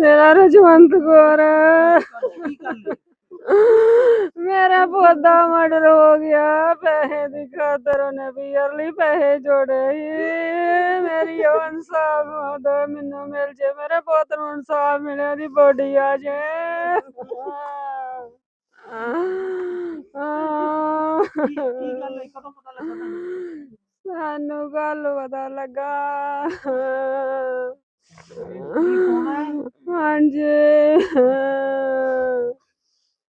ਮੇਰਾ ਰਜਵੰਤ ਕੌਰ। ਮੇਰਾ ਪੋਦਾ ਮਰਡਰ ਹੋ ਗਿਆ। ਪੈਸੇ ਦੀ ਖਾਤਰ ਉਹਨੇ ਵੀ ਅਰਲੀ ਪੈਸੇ ਜੋੜੇ ਹੀ ਮੇਰੀ ਉਹ ਇਨਸਾਫ ਉਹਦਾ ਮੈਨੂੰ ਮਿਲ ਜੇ। ਮੇਰੇ ਪੁੱਤ ਨੂੰ ਇਨਸਾਫ ਮਿਲਿਆ ਦੀ ਬੋਡੀ ਆ ਜੇ। ਸਾਨੂੰ ਗੱਲ ਪਤਾ ਲੱਗਾ। ਹਾਂਜੀ।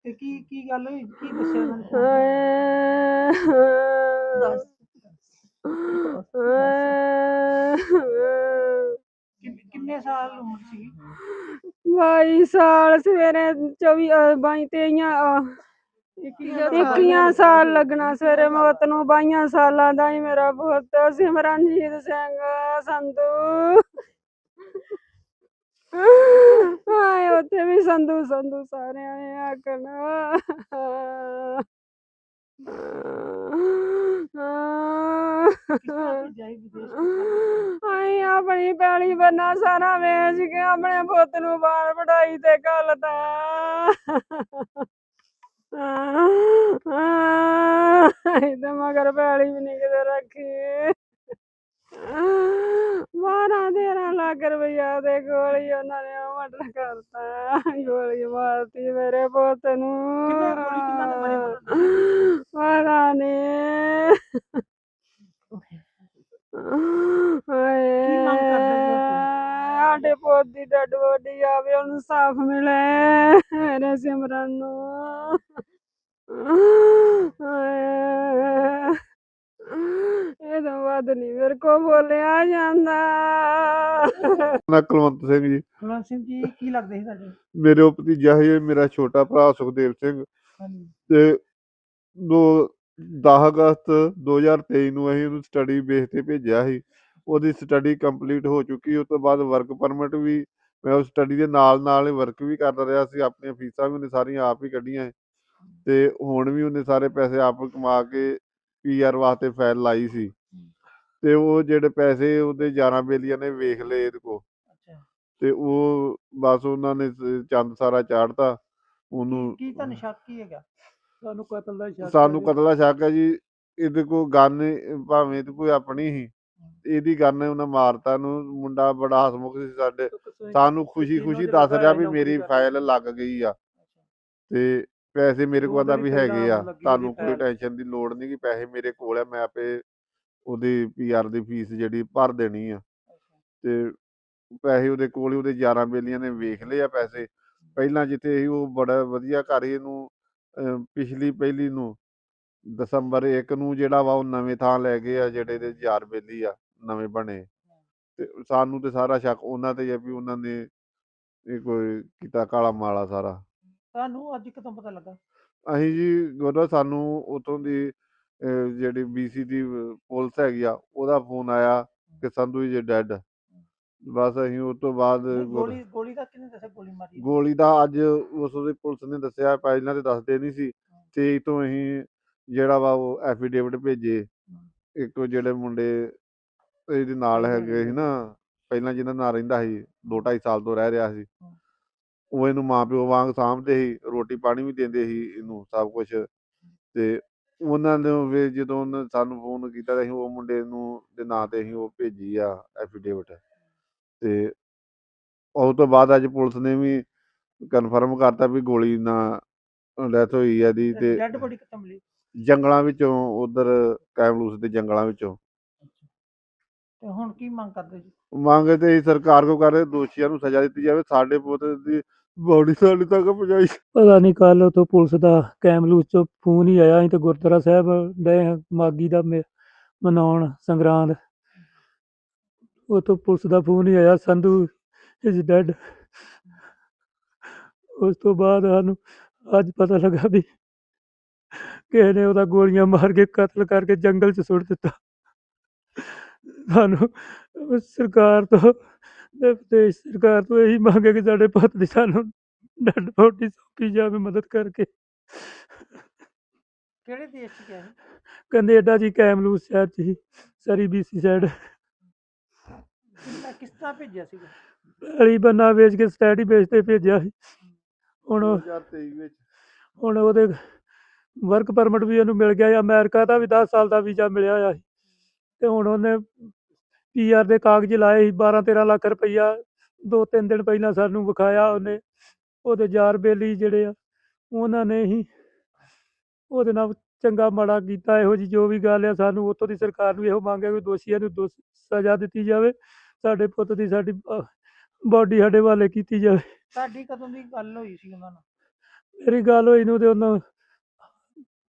ਤੇ ਕੀ ਕੀ ਗੱਲ ਹੋਈ? ਕੀ ਦੱਸਿਆ ਉਹਨਾਂ ਨੇ? phone ਤੇ? ਦੱਸ। ਕਿੰਨੇ- ਕਿੰਨੇ ਸਾਲ ਉਮਰ ਸੀ ਬਾਈ ਸਾਲ ਸਵੇਰੇ 24 ਅਹ ਬਾਈ ਤੇਈਆਂ ਅਹ ਇੱਕੀਆਂ ਸਾਲ ਲੱਗਣਾ ਸਵੇਰੇ ਮੌਤ ਨੂੰ ਬਾਈਆਂ ਸਾਲਾਂ ਦਾ ਹੀ ਮੇਰਾ ਪੁੱਤ ਸਿਮਰਨਜੀਤ ਸਿੰਘ ਸੰਧੂ। ਹਾਏ ਉੱਥੇ ਵੀ ਸੰਧੂ ਸੰਧੂ ਸਾਰਿਆਂ ਨੇ ਆਖਣਾ। ਕਿਸ ਤਰ੍ਹਾਂ ਭੇਜਿਆ ਸੀ ਵਿਦੇਸ਼ ਆਈ ਆਪਣੀ ਪੈਲੀ ਬੰਨਾ ਸਾਰਾ ਵੇਚ ਕੇ ਆਪਣੇ ਪੁੱਤ ਨੂੰ ਬਾਹਰ ਪੜਾਈ ਤੇ ਘੱਲਦਾ ਇਹਦੇ ਮਗਰ ਪੈਲੀ ਵੀ ਨਹੀਂ ਕਿਤੇ ਰੱਖੀ। ਬਾਰਾਂ ਤੇਰਾਂ ਲੱਖ ਰੁਪਈਆ ਦੇ ਹੀ ਉਹਨਾਂ ਨੇ ਉਹ ਮਰਡਰ ਕਰਤਾ। ਗੋਲੀ ਮਾਰਤੀ ਮੇਰੇ ਪੁੱਤ ਨੂੰ। ਗੋਲੀ ਮਾਰੇ ਨੀ? ਹਾਏ। ਕੀ ਮੰਗ ਕਰਦੇ ਜੀ ਤੁਸੀਂ? ਸਾਡੇ ਪੁੱਤ ਦੀ ਡੱਡ ਬੋਡੀ ਆਵੇ ਉਹਨੂੰ ਸਾਫ਼ ਮਿਲੇ। ਮੇਰੇ ਸਿਮਰਨ ਨੂੰ। ਇਹ ਤਾਂ ਵੱਧ ਨਹੀਂ ਮੇਰੇ ਕੋ ਬੋਲਿਆ ਜਾਂਦਾ। ਮੈਂ ਕੁਲਵੰਤ ਸਿੰਘ ਜੀ। ਕੁਲਵੰਤ ਸਿੰਘ ਜੀ ਕੀ ਲੱਗਦੇ ਸੀ ਤੁਹਾਡੇ? ਮੇਰੇ ਉਹ ਭਤੀਜਾ ਹੈ ਮੇਰਾ ਛੋਟਾ ਭਰਾ ਸੁਖਦੇਵ ਸਿੰਘ। ਤੇ ਦੋ 10 ਅਗਸਤ 2023 ਨੂੰ ਅਸੀਂ ਉਹਨੂੰ ਸਟੱਡੀ ਬੇਸ ਤੇ ਭੇਜਿਆ ਸੀ। ਉਹਦੀ ਸਟੱਡੀ ਕੰਪਲੀਟ ਹੋ ਚੁੱਕੀ ਉਸ ਤੋਂ ਬਾਅਦ ਵਰਕ ਪਰਮਿਟ ਵੀ ਮੈਂ ਉਸ ਸਟੱਡੀ ਦੇ ਨਾਲ ਨਾਲ ਹੀ ਵਰਕ ਵੀ ਕਰਦਾ ਰਿਹਾ ਸੀ ਆਪਣੀਆਂ ਫੀਸਾਂ ਵੀ ਉਹਨੇ ਸਾਰੀਆਂ ਆਪ ਹੀ ਕੱਢੀਆਂ। ਤੇ ਹੁਣ ਵੀ ਉਹਨੇ ਸਾਰੇ ਪੈਸੇ ਆਪ ਕਮਾ ਕੇ ਪੀਆਰ ਵਾਸਤੇ ਫਾਈਲ ਲਾਈ ਸੀ। ਤੇ ਉਹ ਜਿਹੜੇ ਪੈਸੇ ਉਹਦੇ ਯਾਰਾਂ ਬੇਲੀਆਂ ਨੇ ਵੇਖ ਲਏ ਇਹਦੇ ਕੋ ਅੱਛਾ। ਤੇ ਉਹ ਬਸ ਉਹਨਾਂ ਨੇ ਚੰਦ ਸਾਰਾ ਚਾੜਤਾ। ਉਹਨੂੰ ਕੀ ਤੁਹਾਨੂੰ ਸ਼ੱਕ ਕੀ ਹੈਗਾ? ਸਾਨੂੰ ਕਤਲ ਦਾ ਸ਼ੱਕ ਸਾਨੂੰ ਕਤਲ ਦਾ ਸ਼ੱਕ ਹੈ ਜੀ। ਇਹਦੇ ਕੋ ਗਨ ਭਾਵੇਂ ਤੇ ਕੋਈ ਆਪਣੀ ਹੀ। ਇਹਦੀ ਗਨ ਉਹਨਾਂ ਮਾਰਤਾ ਨੂੰ ਮੁੰਡਾ ਬੜਾ ਹਸਮੁਖ ਸੀ ਸਾਡੇ। ਸਾਨੂੰ ਖੁਸ਼ੀ ਖੁਸ਼ੀ ਦੱਸ ਰਿਹਾ ਵੀ ਮੇਰੀ ਫਾਈਲ ਲੱਗ ਗਈ ਆ। ਤੇ ਪੈਸੇ ਮੇਰੇ ਕੋਲ ਆਂਦਾ ਵੀ ਹੈਗੇ ਆ। ਤੁਹਾਨੂੰ ਕੋਈ ਟੈਨਸ਼ਨ ਦੀ ਲੋੜ ਨਹੀਂ ਕਿ ਪੈਸੇ ਮੇਰੇ ਕੋਲ ਆ ਮੈਂ ਆਪੇ ਉਹਦੀ ਪੀਆਰ ਦੀ ਫੀਸ ਜਿਹੜੀ ਭਰ ਦੇਣੀ ਆ। ਤੇ ਪੈਸੇ ਉਹਦੇ ਕੋਲ ਹੀ ਉਹਦੇ ਯਾਰਾਂ ਬੇਲੀਆਂ ਨੇ ਵੇਖ ਲਏ ਆ ਪੈਸੇ। ਪਹਿਲਾਂ ਜਿੱਥੇ ਸੀ ਉਹ ਬੜਾ ਵਧੀਆ ਘਰ ਇਹਨੂੰ ਪਿਛਲੀ ਪਹਿਲੀ ਨੂੰ ਦਸੰਬਰ 1 ਨੂੰ ਜਿਹੜਾ ਵਾ ਉਹ ਨਵੇਂ ਥਾਂ ਲੈ ਗਏ ਆ ਜਿਹੜੇ ਦੇ ਯਾਰ ਬੇਲੀ ਆ। ਨਵੇਂ ਬਣੇ। ਤੇ ਸਾਨੂੰ ਤੇ ਸਾਰਾ ਸ਼ੱਕ ਉਹਨਾਂ ਤੇ ਹੀ ਵੀ ਉਹਨਾਂ ਨੇ ਇਹ ਕੋਈ ਕੀਤਾ ਕਾਲਾ ਮਾਲਾ ਸਾਰਾ। ਤੁਹਾਨੂੰ ਅੱਜ ਕਿਦੋਂ ਪਤਾ ਲੱਗਾ? ਅਸੀਂ ਜੀ ਗੁਰਦੁਆਰਾ ਸਾਨੂੰ ਉਤੋਂ ਦੀ ਅਹ ਜਿਹੜੀ ਬੀਸੀ ਦੀ ਪੁਲਿਸ ਹੈਗੀ ਆ ਉਹਦਾ ਫੋਨ ਆਇਆ ਕਿ ਸੰਧੂ ਜੀ ਡੈਡ। ਬਸ ਅਸੀਂ ਉਸ ਤੋਂ ਬਾਅਦ ਨਹੀਂ, ਗੁਰ- ਗੋਲੀ ਗੋਲੀ ਦਾ ਕਿਹਨੇ ਦੱਸਿਆ ਗੋਲੀ ਮਾਰੀ ਹੈ? ਗੋਲੀ ਦਾ ਅੱਜ ਉਸ ਦੀ ਪੁਲਿਸ ਨੇ ਦੱਸਿਆ ਪਹਿਲਾਂ ਤੇ ਦੱਸਦੇ ਨਹੀਂ ਸੀ। ਤੇ ਤੋਂ ਅਸੀਂ ਜਿਹੜਾ ਵਾ ਉਹ ਐਫੀਡੇਵਿਟ ਭੇਜੇ। ਇੱਕ ਉਹ ਜਿਹੜੇ ਮੁੰਡੇ ਇਹਦੇ ਨਾਲ ਹੈਗੇ ਸੀ ਨਾ ਪਹਿਲਾਂ ਜਿਹਨਾਂ ਨਾਲ ਰਹਿੰਦਾ ਸੀ 2.5 ਸਾਲ ਤੋਂ ਰਹਿ ਰਿਹਾ ਸੀ। ਉਹ ਇਹਨੂੰ ਮਾਂ ਪਿਓ ਵਾਂਗ ਸਾਂਭਦੇ ਸੀ ਰੋਟੀ ਪਾਣੀ ਵੀ ਦਿੰਦੇ ਸੀ ਇਹਨੂੰ ਸਭ ਕੁਝ ਤੇ ਉਹਨਾਂ ਨੇ ਵੀ ਜਦੋਂ ਉਹਨਾਂ ਸਾਨੂੰ ਫੋਨ ਕੀਤਾ ਤਾਂ ਅਸੀਂ ਉਹ ਮੁੰਡੇ ਨੂੰ ਦੇ ਨਾਂ ਤੇ ਅਸੀਂ ਉਹ ਭੇਜੀ ਆ ਐਫੀਡੇਵਿਟ। ਤੇ ਉਸ ਤੋਂ ਬਾਅਦ ਅੱਜ ਪੁਲਿਸ ਨੇ ਵੀ ਕਨਫਰਮ ਕਰਤਾ ਵੀ ਗੋਲੀ ਨਾਲ ਡੈਥ ਹੋਈ ਹੈ ਦੀ ਤੇ ਜੰਗਲਾਂ ਵਿੱਚੋਂ ਉਧਰ ਕੈਮਲੂਸ ਦੇ ਜੰਗਲਾਂ ਵਿੱਚੋਂ। ਤੇ ਹੁਣ ਕੀ ਮੰਗ ਕਰਦੇ ਜੀ? ਮੰਗ ਤੇ ਅਸੀਂ ਸਰਕਾਰ ਕੋ ਕਰ ਰਹੇ ਦੋਸ਼ੀਆਂ ਨੂੰ ਸਜ਼ਾ ਦਿੱਤੀ ਜਾਵੇ ਸਾਡੇ ਪੁੱਤ ਦੀ ਬੋਡੀ ਸਾਡੇ ਤੱਕ ਪਹੁੰਚਾਈ। ਪਤਾ ਨਹੀਂ ਕੱਲ ਉਥੋਂ ਪੁਲਿਸ ਦਾ ਕੈਮਲੂਸ ਚੋਂ ਫੋਨ ਹੀ ਆਇਆ ਤੇ ਗੁਰਦੁਆਰਾ ਸਾਹਿਬ ਹਾਂ ਮਾਗੀ ਦਾ ਮੇ- ਮਨਾਉਣ ਸੰਗਰਾਂਦ। ਉਥੋਂ ਪੁਲਿਸ ਦਾ ਫੋਨ ਹੀ ਆਇਆ ਸੰਧੂ ਇਜ਼ ਡੈਡ ਉਸ ਤੋਂ ਬਾਅਦ ਸਾਨੂੰ ਅੱਜ ਪਤਾ ਲੱਗਾ ਵੀ ਕਿਸੇ ਨੇ ਉਹਦਾ ਗੋਲੀਆਂ ਮਾਰ ਕੇ ਕਤਲ ਕਰਕੇ ਜੰਗਲ 'ਚ ਸੁੱਟ ਦਿੱਤਾ। ਸਾਨੂੰ ਸਰਕਾਰ ਤੋਂ ਤੇ ਤੇ ਸਰਕਾਰ ਤੋਂ ਇਹੀ ਮੰਗ ਹੈ ਕਿ ਸਾਡੇ ਪੁੱਤ ਦੀ ਸਾਨੂੰ ਡੈਡ ਬੋਡੀ ਸੌਂਪੀ ਜਾਵੇ ਮਦਦ ਕਰਕੇ। ਕਿਹੜੇ ਦੇਸ਼ ਚ ਗਿਆ ਸੀ? ਕੈਨੇਡਾ ਜੀ ਕੈਮਲੂਸ ਸ਼ਹਿਰ ਚ ਹੀ ਸਰੀ ਬੀਸੀ ਸਾਈਡ। ਕਿੰਨਾ ਕਿਸ ਤਰ੍ਹਾਂ ਭੇਜਿਆ ਸੀਗਾ? ਪੈਲੀ ਬੰਨਾ ਵੇਚ ਕੇ ਸਟੈਡੀ ਵੇਚ ਤੇ ਭੇਜਿਆ ਸੀ। ਹੁਣ ਉਹ- 2023 ਵਿੱਚ। ਹੁਣ ਉਹਦੇ ਵਰਕ ਪਰਮਿਟ ਵੀ ਉਹਨੂੰ ਮਿਲ ਗਿਆ ਸੀ ਅਮਰੀਕਾ ਦਾ ਵੀ 10 ਸਾਲ ਦਾ ਵੀਜ਼ਾ ਮਿਲਿਆ ਹੋਇਆ ਸੀ। ਤੇ ਹੁਣ ਉਹਨੇ ਪੀਆਰ ਦੇ ਕਾਗਜ਼ ਲਾਏ ਸੀ 12 13 ਲੱਖ ਰੁਪਈਆ ਦੋ ਤਿੰਨ ਦਿਨ ਪਹਿਲਾਂ ਸਾਨੂੰ ਵਿਖਾਇਆ ਉਹਨੇ ਉਹਦੇ ਯਾਰ ਬੇਲੀ ਜਿਹੜੇ ਆ ਉਹਨਾਂ ਨੇ ਹੀ ਉਹਦੇ ਨਾਲ ਚੰਗਾ ਮਾੜਾ ਕੀਤਾ ਇਹੋ ਜੀ ਜੋ ਵੀ ਗੱਲ ਆ ਸਾਨੂੰ ਉੱਥੋਂ ਦੀ ਸਰਕਾਰ ਨੂੰ ਇਹੋ ਮੰਗ ਹੈ ਕਿ ਦੋਸ਼ੀਆਂ ਨੂੰ ਦੋਸ਼ ਸਜ਼ਾ ਦਿੱਤੀ ਜਾਵੇ ਸਾਡੇ ਪੁੱਤ ਦੀ ਸਾਡੀ ਬਾਡੀ ਸਾਡੇ ਵਾਲੇ ਕੀਤੀ ਜਾਵੇ। ਤੁਹਾਡੀ ਕਦੋਂ ਦੀ ਗੱਲ ਹੋਈ ਸੀ ਉਹਨਾਂ ਨਾਲ? ਮੇਰੀ ਗੱਲ ਹੋਈ ਨੂੰ ਤੇ ਉਹਨਾਂ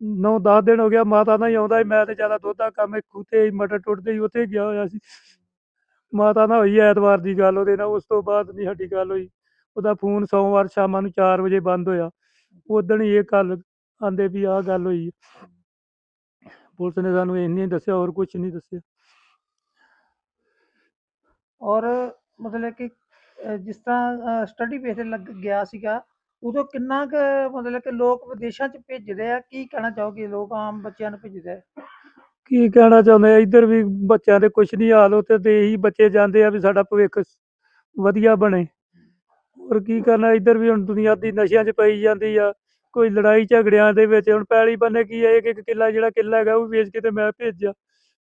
ਨੌ 10 ਦਿਨ ਹੋ ਗਿਆ ਮਾਤਾ ਨਾਲ ਹੀ ਆਉਂਦਾ ਸੀ ਮੈਂ ਤੇ ਜ਼ਿਆਦਾ ਦੁੱਧ ਦਾ ਕੰਮ ਖੂਤੇ ਮਟਰ ਟੁੱਟਦੇ ਹੀ ਉੱਥੇ ਗਿਆ ਹੋਇਆ ਸੀ। ਮਾਤਾ ਨਾਲ ਹੋਈ ਐਤਵਾਰ ਦੀ ਗੱਲ ਉਹਦੇ ਨਾਲ ਉਸ ਤੋਂ ਬਾਅਦ ਨਹੀਂ ਸਾਡੀ ਗੱਲ ਹੋਈ। ਉਹਦਾ ਫੋਨ ਸੋਮਵਾਰ ਸ਼ਾਮਾਂ ਨੂੰ 4 ਵਜੇ ਬੰਦ ਹੋਇਆ। ਉਦਣ ਹੀ ਇਹ ਗੱਲ ਆਂਦੇ ਵੀ ਆਹ ਗੱਲ ਹੋਈ। ਹੈ। ਪੁਲਿਸ ਨੇ ਸਾਨੂੰ ਇੰਨੀ ਹੀ ਦੱਸਿਆ ਹੋਰ ਕੁਝ ਨਹੀਂ ਦੱਸਿਆ। ਔਰ ਮਤਲਬ ਕਿ ਅਹ, ਜਿਸ ਤਰ੍ਹਾਂ ਸਟੱਡੀ ਬੇਸ ਤੇ ਲੱਗ ਗਿਆ ਸੀਗਾ ਉਦੋਂ ਕਿੰਨਾ ਕੁ ਮਤਲਬ ਕਿ ਲੋਕ ਵਿਦੇਸ਼ਾਂ 'ਚ ਭੇਜਦੇ ਆ? ਕੀ ਕਹਿਣਾ ਚਾਹੋਗੇ ਲੋਕ ਆਮ ਬੱਚਿਆਂ ਨੂੰ ਭੇਜਦੇ ਆ? ਕੀ ਕਹਿਣਾ ਚਾਹੁੰਦੇ ਆ? ਇੱਧਰ ਵੀ ਬੱਚਿਆਂ ਦੇ ਕੁਛ ਨਹੀਂ ਹਾਲ ਉੱਥੇ ਤੇ ਇਹੀ ਬੱਚੇ ਜਾਂਦੇ ਆ ਵੀ ਸਾਡਾ ਭਵਿੱਖ ਵਧੀਆ ਬਣੇ। ਹੋਰ ਕੀ ਕਰਨਾ? ਇੱਧਰ ਵੀ ਹੁਣ ਦੁਨੀਆ ਦੀ ਨਸ਼ਿਆਂ 'ਚ ਪਈ ਜਾਂਦੀ ਆ। ਕੋਈ ਲੜਾਈ ਝਗੜਿਆਂ ਦੇ ਵਿੱਚ ਹੁਣ ਪੈਲੀ ਬੰਨੇ ਕੀ ਹੈ ਇੱਕ ਇੱਕ ਕਿੱਲਾ ਜਿਹੜਾ ਕਿੱਲਾ ਹੈਗਾ ਉਹ ਵੇਚ ਕੇ ਤੇ ਮੈਂ ਭੇਜਿਆ।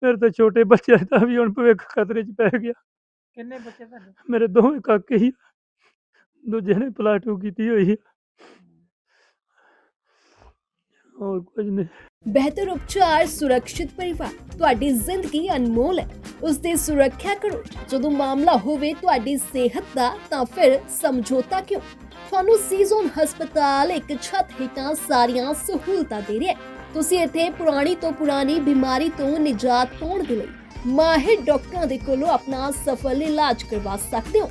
ਫਿਰ ਤੇ ਛੋਟੇ ਬੱਚਿਆਂ ਦਾ ਵੀ ਹੁਣ ਭਵਿੱਖ ਖਤਰੇ 'ਚ ਪੈ ਗਿਆ। ਕਿੰਨੇ ਬੱਚੇ ਤੁਹਾਡੇ? ਮੇਰੇ ਦੋਵੇਂ ਕਾਕੇ ਹੀ ਆ। ਦੂਜੇ ਨੇ ਪਲੱਸ ਕੀਤੀ ਹੋਈ ਹੈ ਹੋਰ ਕੁਝ ਨਹੀਂ। ਬਿਹਤਰ ਉਪਚਾਰ ਸੁਰੱਖਿਅਤ ਪਰਿਵਾਰ। ਤੁਹਾਡੀ ਜ਼ਿੰਦਗੀ ਅਨਮੋਲ ਹੈ। ਉਸ ਦੀ ਸੁਰੱਖਿਆ ਕਰੋ। ਜਦੋਂ ਮਾਮਲਾ ਹੋਵੇ ਤੁਹਾਡੀ ਸਿਹਤ ਦਾ, ਤਾਂ ਫਿਰ ਸਮਝੌਤਾ ਕਿਉਂ? ਤੁਹਾਨੂੰ ਸੀਜ਼ਨ ਹਸਪਤਾਲ ਇੱਕ ਛੱਤ ਹੇਠਾਂ ਸਾਰੀਆਂ ਸਹੂਲਤਾਂ ਦੇ ਰਿਹਾ ਹੈ। ਤੁਸੀਂ ਇੱਥੇ ਪੁਰਾਣੀ ਤੋਂ ਪੁਰਾਣੀ ਬਿਮਾਰੀ ਤੋਂ ਨਿਜਾਤ ਪਾਉਣ ਦੇ ਲਈ ਮਾਹਿਰ ਡਾਕਟਰਾਂ ਦੇ ਕੋਲੋਂ ਆਪਣਾ ਸਫਲ ਇਲਾਜ ਕਰਵਾ ਸਕਦੇ ਹੋ।